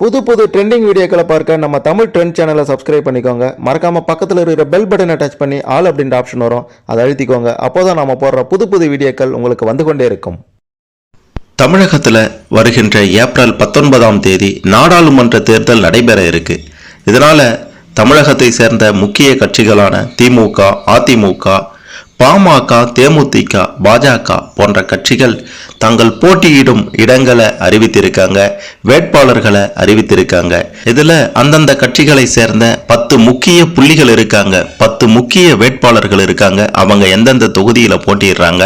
புது புது ட்ரெண்டிங் வீடியோக்களை பார்க்க நம்ம தமிழ் ட்ரெண்ட் சேனலை சப்ஸ்கிரைப் பண்ணிக்கோங்க. மறக்காமல் பக்கத்தில் இருக்கிற பெல் பட்டனை டச் பண்ணி ஆல் அப்படின்ற ஆப்ஷன் வரும். அதை அழுத்திக்கோங்க. அப்போதான் நம்ம போடுற புது புது வீடியோக்கள் உங்களுக்கு வந்து கொண்டே இருக்கும். தமிழகத்தில் வருகின்ற ஏப்ரல் பத்தொன்பதாம் தேதி நாடாளுமன்ற தேர்தல் நடைபெற இருக்கு. இதனால் தமிழகத்தை சேர்ந்த முக்கிய கட்சிகளான திமுக அதிமுக பாமக தேமுதிக பாஜக போன்ற கட்சிகள் தங்கள் போட்டியிடும் இடங்களை அறிவித்திருக்காங்க வேட்பாளர்களை அறிவித்திருக்காங்க. இதுல அந்தந்த கட்சிகளை சேர்ந்த பத்து முக்கிய புள்ளிகள் இருக்காங்க. பத்து முக்கிய வேட்பாளர்கள் இருக்காங்க. அவங்க எந்தெந்த தொகுதியில போட்டியிடுறாங்க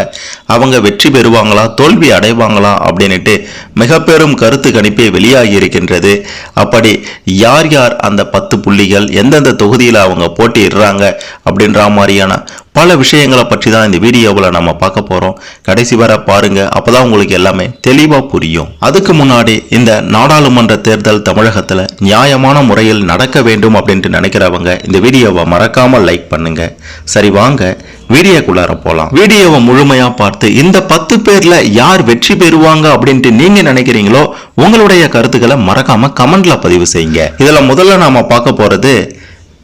அவங்க வெற்றி பெறுவாங்களா தோல்வி அடைவாங்களா அப்படின்னுட்டு மிக பெரும் கருத்து கணிப்பே வெளியாகி இருக்கின்றது. அப்படி யார் யார் அந்த பத்து புள்ளிகள் எந்தெந்த தொகுதியில் அவங்க போட்டியிடுறாங்க அப்படின்ற மாதிரியான பல விஷயங்களை பற்றி தான் இந்த வீடியோவில் நம்ம பார்க்க போகிறோம் கடைசி வரை அப்போ தான் உங்களுக்கு எல்லாமே தெளிவாக புரியும். அதுக்கு முன்னாடி இந்த நாடாளுமன்ற தேர்தல் தமிழகத்தில் நியாயமான முறையில் நடக்க வேண்டும் அப்படின்ட்டு நினைக்கிறவங்க இந்த வீடியோவை மறக்காமல் லைக் பண்ணுங்கள் சரி வாங்க. வீடியோக்குள்ளார போகலாம் வீடியோவை முழுமையாக பார்த்து இந்த பத்து பேரில் யார் வெற்றி பெறுவாங்க அப்படின்ட்டு நீங்கள் நினைக்கிறீங்களோ உங்களுடைய கருத்துக்களை மறக்காமல் கமெண்டில் பதிவு செய்யுங்க. இதில் முதல்ல நாம் பார்க்க போகிறது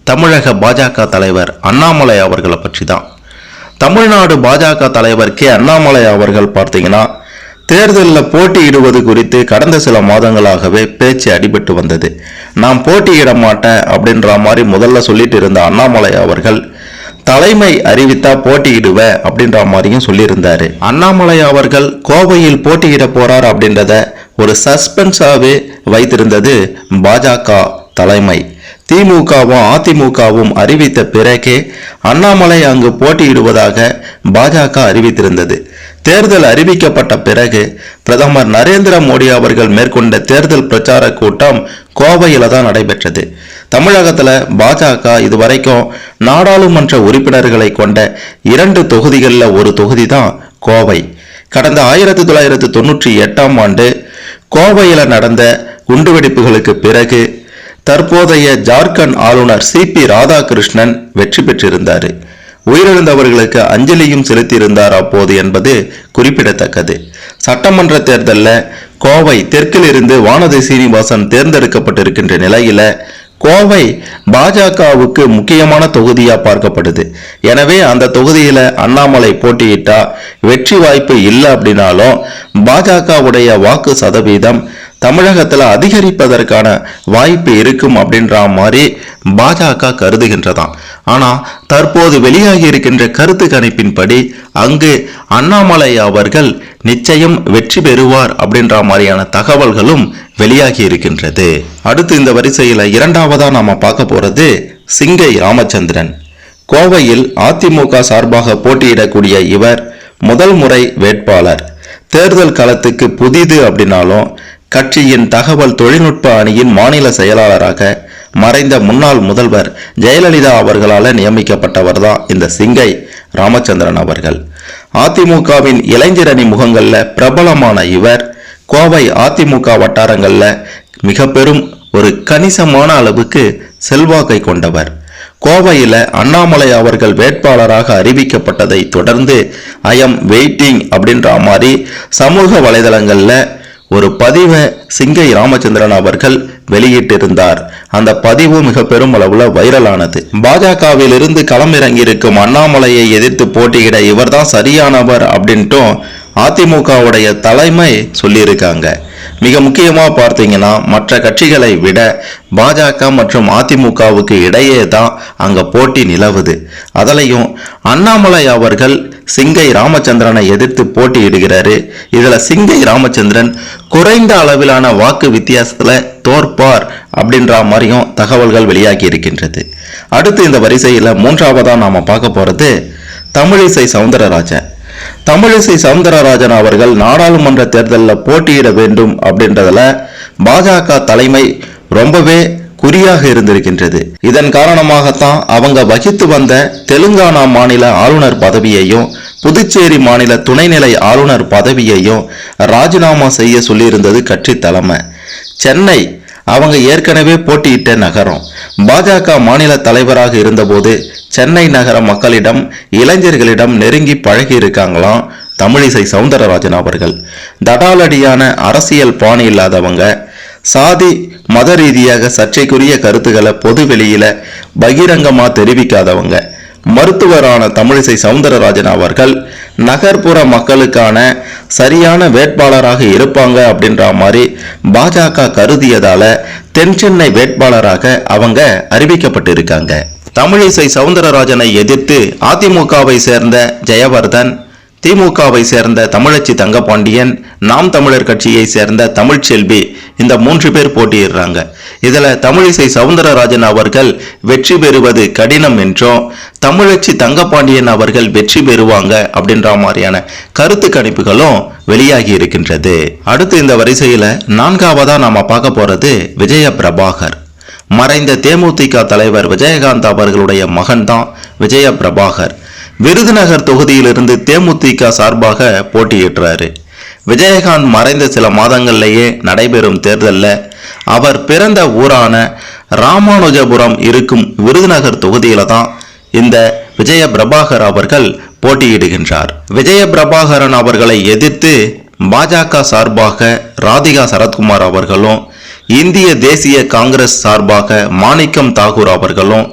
தமிழக பாஜக தலைவர் அண்ணாமலை அவர்களை பற்றி தான் தமிழ்நாடு பாஜக தலைவர் கே. அண்ணாமலை அவர்கள் பார்த்தீங்கன்னா தேர்தலில் போட்டியிடுவது குறித்து கடந்த சில மாதங்களாகவே பேச்சு அடிபட்டு வந்தது. நான் போட்டியிட மாட்டேன் அப்படின்ற மாதிரி முதல்ல சொல்லிட்டு இருந்த அண்ணாமலை அவர்கள் தலைமை அறிவித்தா போட்டியிடுவேன் அப்படின்ற மாதிரியும் சொல்லியிருந்தாரு. அண்ணாமலை அவர்கள் கோவையில் போட்டியிட போறார் அப்படின்றத ஒரு சஸ்பென்ஸாகவே வைத்திருந்தது பாஜக தலைமை. திமுகவும் அதிமுகவும் அறிவித்த பிறகே அண்ணாமலை அங்கு போட்டியிடுவதாக பாஜக அறிவித்திருந்தது. தேர்தல் அறிவிக்கப்பட்ட பிறகு பிரதமர் நரேந்திர மோடி அவர்கள் மேற்கொண்ட தேர்தல் பிரச்சார கூட்டம் கோவையில் தான் நடைபெற்றது. தமிழகத்தில் பாஜக இதுவரைக்கும் நாடாளுமன்ற உறுப்பினர்களை கொண்ட இரண்டு தொகுதிகளில் ஒரு தொகுதி தான் கோவை. கடந்த ஆயிரத்தி தொள்ளாயிரத்தி தொண்ணூற்றி எட்டாம் ஆண்டு கோவையில் நடந்த குண்டுவெடிப்புகளுக்கு பிறகு தற்போதைய ஜார்க்கண்ட் ஆளுநர் சி பி ராதாகிருஷ்ணன் வெற்றி பெற்றிருந்தார். உயிரிழந்தவர்களுக்கு அஞ்சலியும் செலுத்தியிருந்தார் அப்போது என்பது குறிப்பிடத்தக்கது. சட்டமன்ற தேர்தலில் கோவை தெற்கிலிருந்து வானதி சீனிவாசன் தேர்ந்தெடுக்கப்பட்டிருக்கின்ற நிலையில கோவை பாஜகவுக்கு முக்கியமான தொகுதியா பார்க்கப்படுது. எனவே அந்த தொகுதியில அண்ணாமலை போட்டியிட்டா வெற்றி வாய்ப்பு இல்லை அப்படின்னாலும் பாஜகவுடைய வாக்கு சதவீதம் தமிழகத்தில் அதிகரிப்பதற்கான வாய்ப்பு இருக்கும் அப்படின்ற மாதிரி பாஜக கருதுகின்றதாம். ஆனா தற்போது வெளியாகி இருக்கின்ற கருத்து கணிப்பின்படி அங்கு அண்ணாமலை அவர்கள் நிச்சயம் வெற்றி பெறுவார் அப்படின்ற மாதிரியான தகவல்களும் வெளியாகி இருக்கின்றது. அடுத்து இந்த வரிசையில் இரண்டாவதா நாம பார்க்க போறது சிங்கை ராமச்சந்திரன். கோவையில் அதிமுக சார்பாக போட்டியிடக்கூடிய இவர் முதல் முறை வேட்பாளர். தேர்தல் களத்துக்கு புதிது அப்படின்னாலும் கட்சியின் தகவல் தொழில்நுட்ப அணியின் மாநில செயலாளராக மறைந்த முன்னாள் முதல்வர் ஜெயலலிதா அவர்களால் நியமிக்கப்பட்டவர் தான் இந்த சிங்கை ராமச்சந்திரன் அவர்கள். அதிமுகவின் இளைஞர் அணி பிரபலமான இவர் கோவை அதிமுக வட்டாரங்களில் மிக பெரும் ஒரு கணிசமான அளவுக்கு செல்வாக்கை கொண்டவர். கோவையில் அண்ணாமலை அவர்கள் வேட்பாளராக அறிவிக்கப்பட்டதை தொடர்ந்து ஐ எம் வெயிட்டிங் அப்படின்ற மாதிரி சமூக வலைதளங்களில் ஒரு பதிவை சிங்கை ராமச்சந்திரன் அவர்கள் வெளியிட்டிருந்தார். அந்த பதிவு மிக பெரும் வைரலானது. பாஜகவில் இருந்து களமிறங்கி இருக்கும் அண்ணாமலையை எதிர்த்து போட்டியிட இவர்தான் சரியானவர் அப்படின்ட்டும் அதிமுகவுடைய தலைமை சொல்லியிருக்காங்க. மிக முக்கியமாக பார்த்தீங்கன்னா மற்ற கட்சிகளை விட பாஜக மற்றும் அதிமுகவுக்கு இடையே தான் அங்கே போட்டி நிலவுது. அதிலையும் அண்ணாமலை அவர்கள் சிங்கை ராமச்சந்திரனை எதிர்த்து போட்டியிடுகிறாரு. இதில் சிங்கை ராமச்சந்திரன் குறைந்த அளவிலான வாக்கு வித்தியாசத்தில் தோற்பார் அப்படின்ற மாதிரியும் தகவல்கள் வெளியாகி இருக்கின்றது. அடுத்து இந்த வரிசையில் மூன்றாவதாக நாம் பார்க்க போகிறது தமிழிசை சவுந்தரராஜன். தமிழிசை சவுந்தரராஜன் அவர்கள் நாடாளுமன்ற தேர்தலில் போட்டியிட வேண்டும் அப்படின்றதுல பாஜக தலைமை ரொம்பவே குறியாக இருந்திருக்கின்றது. இதன் காரணமாகத்தான் அவங்க வகித்து வந்த தெலுங்கானா மாநில ஆளுநர் பதவியையும் புதுச்சேரி மாநில துணைநிலை ஆளுநர் பதவியையும் ராஜினாமா செய்ய சொல்லியிருந்தது கட்சி தலைமை. சென்னை அவங்க ஏற்கனவே போட்டியிட்ட நகரம். பாஜக மாநில தலைவராக இருந்தபோது சென்னை நகர மக்களிடம் இளைஞர்களிடம் நெருங்கி பழகி இருக்காங்களாம் தமிழிசை சவுந்தரராஜன் அவர்கள். தடாலடியான அரசியல் பாணி இல்லாதவங்க சாதி மத ரீதியாக சர்ச்சைக்குரிய கருத்துக்களை பொது வெளியில பகிரங்கமாக தெரிவிக்காதவங்க. மருத்துவரான தமிழிசை சவுந்தரராஜன் அவர்கள் நகர்ப்புற மக்களுக்கான சரியான வேட்பாளராக இருப்பாங்க அப்படின்ற மாதிரி பாஜக கருதியதால தென் சென்னை வேட்பாளராக அவங்க அறிவிக்கப்பட்டிருக்காங்க. தமிழிசை சவுந்தரராஜனை எதிர்த்து அதிமுகவை சேர்ந்த ஜெயவர்தன் திமுகவை சேர்ந்த தமிழச்சி தங்கபாண்டியன் நாம் தமிழர் கட்சியை சேர்ந்த தமிழ்ச்செல்வி இந்த மூன்று பேர் போட்டியிடுறாங்க. இதில் தமிழிசை சவுந்தரராஜன் அவர்கள் வெற்றி பெறுவது கடினம் என்றும் தமிழச்சி தங்கபாண்டியன் அவர்கள் வெற்றி பெறுவாங்க அப்படின்ற மாதிரியான கருத்து கணிப்புகளும் வெளியாகி இருக்கின்றது. அடுத்து இந்த வரிசையில் நான்காவதாக நாம் பார்க்க போகிறது விஜய பிரபாகர். மறைந்த தேமுதிக தலைவர் விஜயகாந்த் அவர்களுடைய மகன்தான் விஜய பிரபாகர். விருதுநகர் தொகுதியிலிருந்து தேமுதிக சார்பாக போட்டியிடுறாரு. விஜயகாந்த் மறைந்த சில மாதங்கள்லேயே நடைபெறும் தேர்தலில் அவர் பிறந்த ஊரான ராமானுஜபுரம் இருக்கும் விருதுநகர் தொகுதியில தான் இந்த விஜய பிரபாகர் அவர்கள் போட்டியிடுகின்றார். விஜய பிரபாகரன் அவர்களை எதிர்த்து பாஜக சார்பாக ராதிகா சரத்குமார் அவர்களும் இந்திய தேசிய காங்கிரஸ் சார்பாக மாணிக்கம் தாகூர் அவர்களும்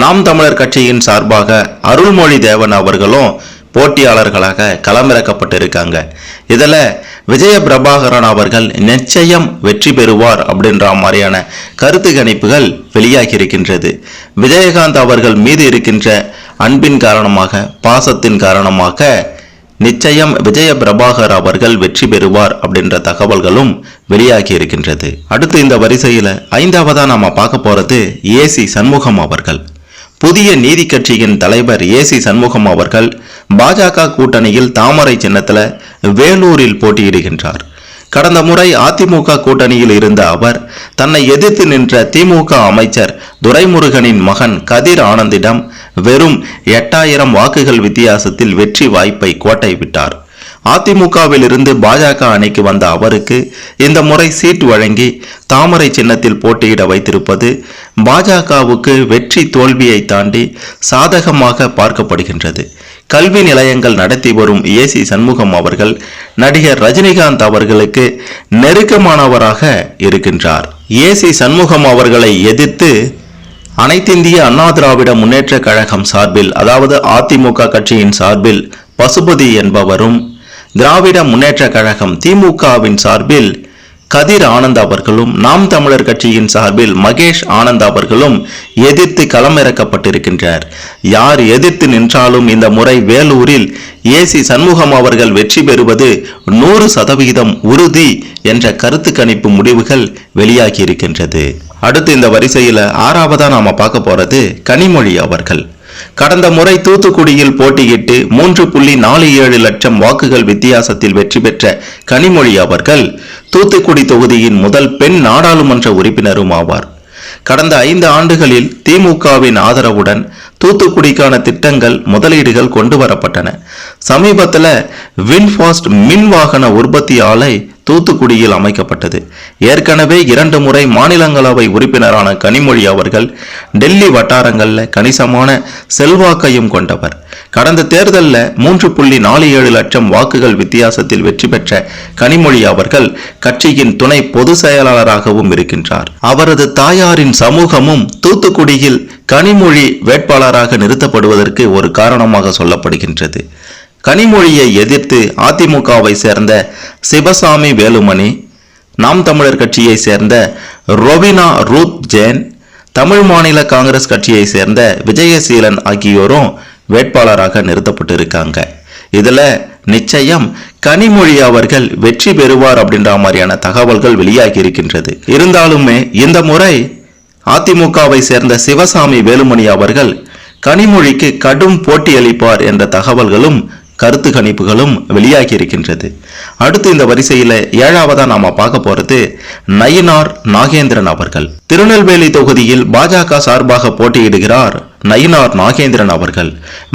நாம் தமிழர் கட்சியின் சார்பாக அருள்மொழி தேவன் அவர்களும் போட்டியாளர்களாக களமிறக்கப்பட்டிருக்காங்க. இதில் விஜய பிரபாகரன் அவர்கள் நிச்சயம் வெற்றி பெறுவார் அப்படின்ற மாதிரியான கருத்து கணிப்புகள் வெளியாகி இருக்கின்றது. விஜயகாந்த் அவர்கள் மீது இருக்கின்ற அன்பின் காரணமாக பாசத்தின் காரணமாக நிச்சயம் விஜய பிரபாகர் அவர்கள் வெற்றி பெறுவார் அப்படின்ற தகவல்களும் வெளியாகி இருக்கின்றது. அடுத்து இந்த வரிசையில் ஐந்தாவதாக நாம் பார்க்க போகிறது ஏசி சண்முகம் அவர்கள். புதிய நீதி கட்சியின் தலைவர் ஏசி சண்முகம் அவர்கள் பாஜக கூட்டணியில் தாமரை சின்னத்தில் வேலூரில் போட்டியிடுகின்றார். கடந்த முறை அதிமுக கூட்டணியில் இருந்த அவர் தன்னை எதிர்த்து நின்ற திமுக அமைச்சர் துரைமுருகனின் மகன் கதிர் ஆனந்திடம் வெறும் எட்டாயிரம் வாக்குகள் வித்தியாசத்தில் வெற்றி வாய்ப்பை கோட்டை விட்டார். அதிமுகவில் இருந்து பாஜக அணிக்கு வந்த அவருக்கு இந்த முறை சீட் வழங்கி தாமரை சின்னத்தில் போட்டியிட வைத்திருப்பது பாஜகவுக்கு வெற்றி தோல்வியை தாண்டி சாதகமாக பார்க்கப்படுகின்றது. கல்வி நிலையங்கள் நடத்தி வரும் ஏசி சண்முகம் அவர்கள் நடிகர் ரஜினிகாந்த் அவர்களுக்கு நெருக்கமானவராக இருக்கின்றார். ஏசி சண்முகம் அவர்களை எதிர்த்து அனைத்திந்திய அண்ணா திராவிட முன்னேற்ற கழகம் சார்பில் அதாவது அதிமுக கட்சியின் சார்பில் பசுபதி என்பவரும் திராவிட முன்னேற்ற கழகம் திமுகவின் சார்பில் கதிர் ஆனந்த் அவர்களும் நாம் தமிழர் கட்சியின் சார்பில் மகேஷ் ஆனந்த் அவர்களும் எதிர்த்து களமிறக்கப்பட்டிருக்கின்றார். யார் எதிர்த்து நின்றாலும் இந்த முறை வேலூரில் ஏசி சண்முகம் அவர்கள் வெற்றி பெறுவது நூறு சதவிகிதம் உறுதி என்ற கருத்து கணிப்பு முடிவுகள் வெளியாகி இருக்கின்றது அடுத்து இந்த வரிசையில் ஆறாவதா நாம பார்க்க போறது கனிமொழி அவர்கள். கடந்த முறை தூத்துக்குடியில் போட்டியிட்டு மூன்று புள்ளி நாலு ஏழு லட்சம் வாக்குகள் வித்தியாசத்தில் வெற்றி பெற்ற கனிமொழி அவர்கள் தூத்துக்குடி தொகுதியின் முதல் பெண் நாடாளுமன்ற உறுப்பினரும் ஆவார். கடந்த ஐந்து ஆண்டுகளில் திமுகவின் ஆதரவுடன் தூத்துக்குடிக்கான திட்டங்கள் முதலீடுகள் கொண்டு வரப்பட்டன. சமீபத்தில் வின்ஃபாஸ்ட் மின் வாகன உற்பத்தி ஆலை தூத்துக்குடியில் அமைக்கப்பட்டது. ஏற்கனவே இரண்டு முறை மாநிலங்களவை உறுப்பினரான கனிமொழி அவர்கள் டெல்லி வட்டாரங்களில் கணிசமான செல்வாக்கையும் கொண்டவர். கடந்த தேர்தலில் மூன்று புள்ளி நாலு ஏழு லட்சம் வாக்குகள் வித்தியாசத்தில் வெற்றி பெற்ற கனிமொழி அவர்கள் கட்சியின் துணை பொதுச் செயலாளராகவும் இருக்கின்றார். அவரது தாயாரின் சமூகமும் தூத்துக்குடியில் கனிமொழி வேட்பாளராக நிறுத்தப்படுவதற்கு ஒரு காரணமாக சொல்லப்படுகின்றது. கனிமொழியை எதிர்த்து அதிமுகவை சேர்ந்த சிவசாமி வேலுமணி நாம் தமிழர் கட்சியை சேர்ந்த ரொவினா ரூத் ஜெயின் தமிழ் மாநில காங்கிரஸ் கட்சியை சேர்ந்த விஜயசீலன் ஆகியோரும் வேட்பாளராக நிறுத்தப்பட்டிருக்காங்க. இதுல நிச்சயம் கனிமொழி அவர்கள் வெற்றி பெறுவார் அப்படின்ற மாதிரியான தகவல்கள் வெளியாகி இருக்கின்றது. இருந்தாலுமே இந்த முறை அதிமுகவை சேர்ந்த சிவசாமி வேலுமணி அவர்கள் கனிமொழிக்கு கடும் போட்டியளிப்பார் என்ற தகவல்களும் கருத்து கணிப்புகளும் வெளியாகி இருக்கின்றது அடுத்து இந்த வரிசையில ஏழாவதா நாம பார்க்க போறது நயினார் நாகேந்திரன் அவர்கள். திருநெல்வேலி தொகுதியில் பாஜக சார்பாக போட்டியிடுகிறார் நயினார் நாகேந்திரன் அவர்கள்.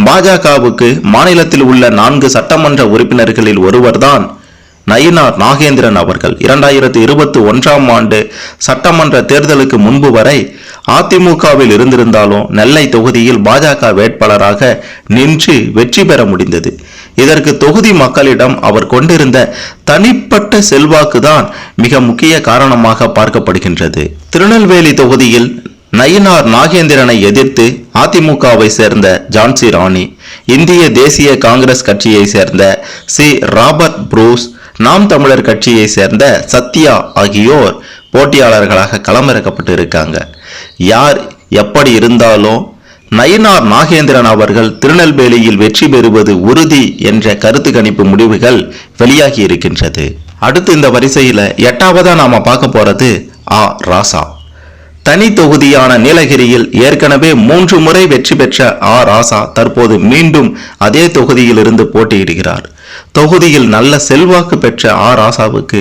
பாஜகவுக்கு மாநிலத்தில் உள்ள நான்கு சட்டமன்ற உறுப்பினர்களில் ஒருவர்தான் நயினார் நாகேந்திரன் அவர்கள். இரண்டாயிரத்தி இருபத்தி ஒன்றாம் ஆண்டு சட்டமன்ற தேர்தலுக்கு முன்பு வரை அதிமுகவில் இருந்திருந்தாலும் நெல்லை தொகுதியில் பாஜக வேட்பாளராக நின்று வெற்றி பெற முடிந்தது. இதற்கு தொகுதி மக்களிடம் அவர் கொண்டிருந்த தனிப்பட்ட செல்வாக்குதான் மிக முக்கிய காரணமாக பார்க்கப்படுகின்றது. திருநெல்வேலி தொகுதியில் நயினார் நாகேந்திரனை எதிர்த்து அதிமுகவை சேர்ந்த ஜான்சி ராணி இந்திய தேசிய காங்கிரஸ் கட்சியை சேர்ந்த சி. ராபர்ட் புரூஸ் நாம் தமிழர் கட்சியை சேர்ந்த சத்யா ஆகியோர் போட்டியாளர்களாக களமிறக்கப்பட்டு இருக்காங்க யார் எப்படி இருந்தாலும் நயினார் நாகேந்திரன் அவர்கள் திருநெல்வேலியில் வெற்றி பெறுவது உறுதி என்ற கருத்து கணிப்பு முடிவுகள் வெளியாகி இருக்கின்றது. அடுத்து இந்த வரிசையில் எட்டாவதா நாம பார்க்க போறது ஆ ராசா. தனி தொகுதியான நீலகிரியில் ஏற்கனவே மூன்று முறை வெற்றி பெற்ற ஆ ராசா தற்போது மீண்டும் அதே தொகுதியில் இருந்து போட்டியிடுகிறார். தொகுதியில் நல்ல செல்வாக்கு பெற்ற ஆ ராசாவுக்கு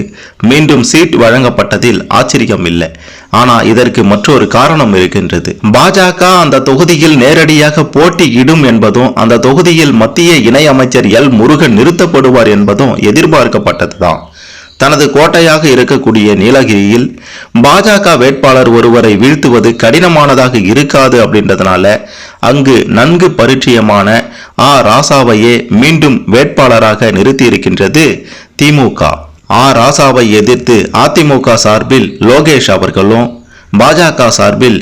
மீண்டும் சீட் வழங்கப்பட்டதில் ஆச்சரியம் இல்லை ஆனால் இதற்கு மற்றொரு காரணம் இருக்கின்றது. பாஜக அந்த தொகுதியில் நேரடியாக போட்டியிடும் என்பதும் அந்த தொகுதியில் மத்திய இணையமைச்சர் எல் முருகன் நிறுத்தப்படுவார் என்பதும் எதிர்பார்க்கப்பட்டதுதான். தனது கோட்டையாக இருக்கக்கூடிய நீலகிரியில் பாஜக வேட்பாளர் ஒருவரை வீழ்த்துவது கடினமானதாக இருக்காது அப்படின்றதுனால அங்கு நன்கு பரிச்சயமான ஆ ராசாவையே மீண்டும் வேட்பாளராக நிறுத்தியிருக்கின்றது திமுக. ஆ ராசாவை எதிர்த்து அதிமுக சார்பில் லோகேஷ் அவர்களும் பாஜக சார்பில்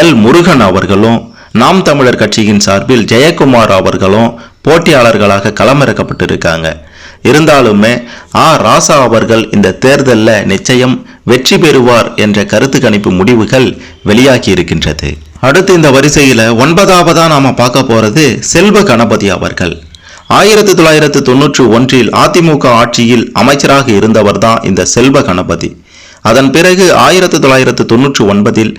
எல் முருகன் அவர்களும் நாம் தமிழர் கட்சியின் சார்பில் ஜெயக்குமார் அவர்களும் போட்டியாளர்களாக களமிறக்கப்பட்டிருக்காங்க. இருந்தாலுமே ஆ ராசா அவர்கள் இந்த தேர்தலில் நிச்சயம் வெற்றி பெறுவார் என்ற கருத்து கணிப்பு முடிவுகள் வெளியாகி இருக்கின்றது அடுத்து இந்த வரிசையில் ஒன்பதாவதா நாம பார்க்க போறது செல்வ கணபதி அவர்கள். ஆயிரத்தி தொள்ளாயிரத்து தொன்னூற்றி ஒன்றில் அதிமுக ஆட்சியில் அமைச்சராக இருந்தவர் தான் இந்த செல்வ கணபதி. அதன் பிறகு ஆயிரத்தி தொள்ளாயிரத்து தொன்னூற்றி ஒன்பதில்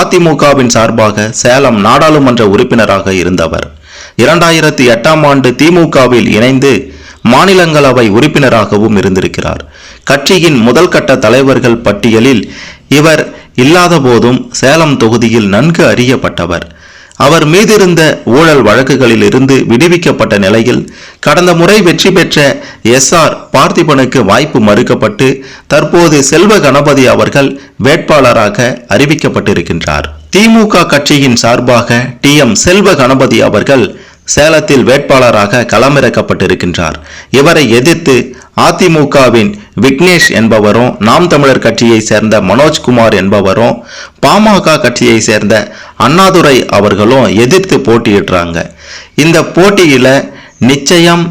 அதிமுகவின் சார்பாக சேலம் நாடாளுமன்ற உறுப்பினராக இருந்தவர். இரண்டாயிரத்தி எட்டாம் ஆண்டு திமுகவில் இணைந்து மாநிலங்களவை உறுப்பினராகவும் இருந்திருக்கிறார். கட்சியின் முதல் கட்ட தலைவர்கள் பட்டியலில் இவர் இல்லாத போதும் சேலம் தொகுதியில் நன்கு அறியப்பட்டவர். அவர் மீதிருந்த ஊழல் வழக்குகளில் இருந்து விடுவிக்கப்பட்ட நிலையில் கடந்த முறை வெற்றி பெற்ற எஸ் ஆர் பார்த்திபனுக்கு வாய்ப்பு மறுக்கப்பட்டு தற்போது செல்வ கணபதி அவர்கள் வேட்பாளராக அறிவிக்கப்பட்டிருக்கின்றார். திமுக கட்சியின் சார்பாக டி எம் செல்வ கணபதி அவர்கள் சேலத்தில் வேட்பாளராக களமிறக்கப்பட்டிருக்கின்றார். இவரை எதிர்த்து அதிமுகவின் விக்னேஷ் என்பவரும் நாம் தமிழர் கட்சியை சேர்ந்த மனோஜ்குமார் என்பவரும் பாமக கட்சியை சேர்ந்த அண்ணாதுரை அவர்களும் எதிர்த்து போட்டியிடுறாங்க. இந்த போட்டியில நிச்சயம்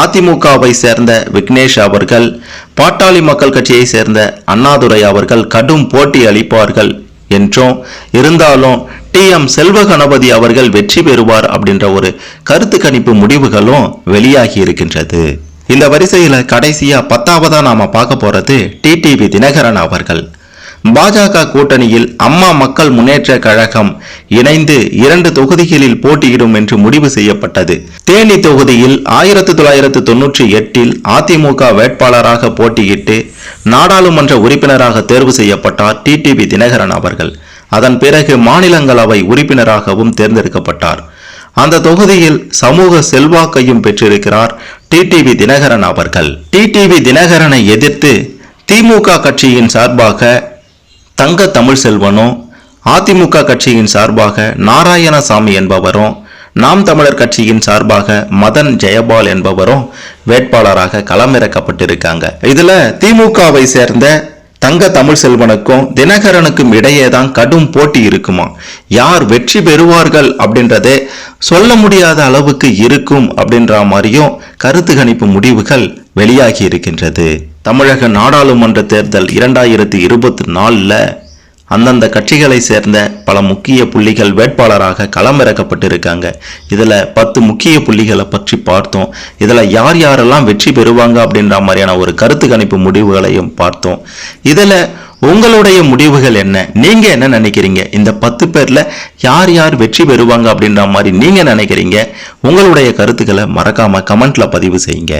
அதிமுகவை சேர்ந்த விக்னேஷ் அவர்கள் பாட்டாளி மக்கள் கட்சியை சேர்ந்த அண்ணாதுரை அவர்கள் கடும் போட்டி அளிப்பார்கள். என்றும் இருந்தாலும் டி. எம். செல்வ கணபதி அவர்கள் வெற்றி பெறுவார் அப்படின்ற ஒரு கருத்து கணிப்பு முடிவுகளும் வெளியாகி இருக்கின்றது. இந்த வரிசையில் கடைசியா பத்தாவதா நாம பார்க்க போறது டிடிவி தினகரன் அவர்கள். பாஜக கூட்டணியில் அம்மா மக்கள் முன்னேற்ற கழகம் இணைந்து இரண்டு தொகுதிகளில் போட்டியிடும் என்று முடிவு செய்யப்பட்டது. தேனி தொகுதியில் ஆயிரத்தி தொள்ளாயிரத்து தொன்னூற்றி எட்டில் அதிமுக வேட்பாளராக போட்டியிட்டு நாடாளுமன்ற உறுப்பினராக தேர்வு செய்யப்பட்டார் டிடிவி தினகரன் அவர்கள். அதன் பிறகு மாநிலங்களவை உறுப்பினராகவும் தேர்ந்தெடுக்கப்பட்டார். அந்த தொகுதியில் சமூக செல்வாக்கையும் பெற்றிருக்கிறார் டிடிவி தினகரன் அவர்கள். டிடிவி தினகரனை எதிர்த்து திமுக கட்சியின் சார்பாக தங்க தமிழ் செல்வனும் அதிமுக கட்சியின் சார்பாக நாராயணசாமி என்பவரும் நாம் தமிழர் கட்சியின் சார்பாக மதன் ஜெயபால் என்பவரும் வேட்பாளராக களமிறக்கப்பட்டிருக்காங்க. இதுல திமுகவை சேர்ந்த தங்க தமிழ் செல்வனுக்கும் தினகரனுக்கும் இடையே தான் கடும் போட்டி இருக்குமா? யார் வெற்றி பெறுவார்கள் அப்படின்றதே சொல்ல முடியாத அளவுக்கு இருக்கும் அப்படின்ற மாதிரியும் கருத்து கணிப்பு முடிவுகள் வெளியாகி இருக்கின்றது. தமிழக நாடாளுமன்ற தேர்தல் இரண்டாயிரத்தி இருபத்தி நாலில் அந்தந்த கட்சிகளை சேர்ந்த பல முக்கிய புள்ளிகள் வேட்பாளராக களமிறக்கப்பட்டிருக்காங்க. இதில் பத்து முக்கிய புள்ளிகளை பற்றி பார்த்தோம். இதில் யார் யாரெல்லாம் வெற்றி பெறுவாங்க அப்படின்ற மாதிரியான ஒரு கருத்து கணிப்பு முடிவுகளையும் பார்த்தோம். இதில் உங்களுடைய முடிவுகள் என்ன? நீங்கள் என்ன நினைக்கிறீங்க? இந்த பத்து பேரில் யார் யார் வெற்றி பெறுவாங்க அப்படின்ற மாதிரி நீங்கள் நினைக்கிறீங்க? உங்களுடைய கருத்துக்களை மறக்காமல் கமெண்ட்டில் பதிவு செய்யுங்க.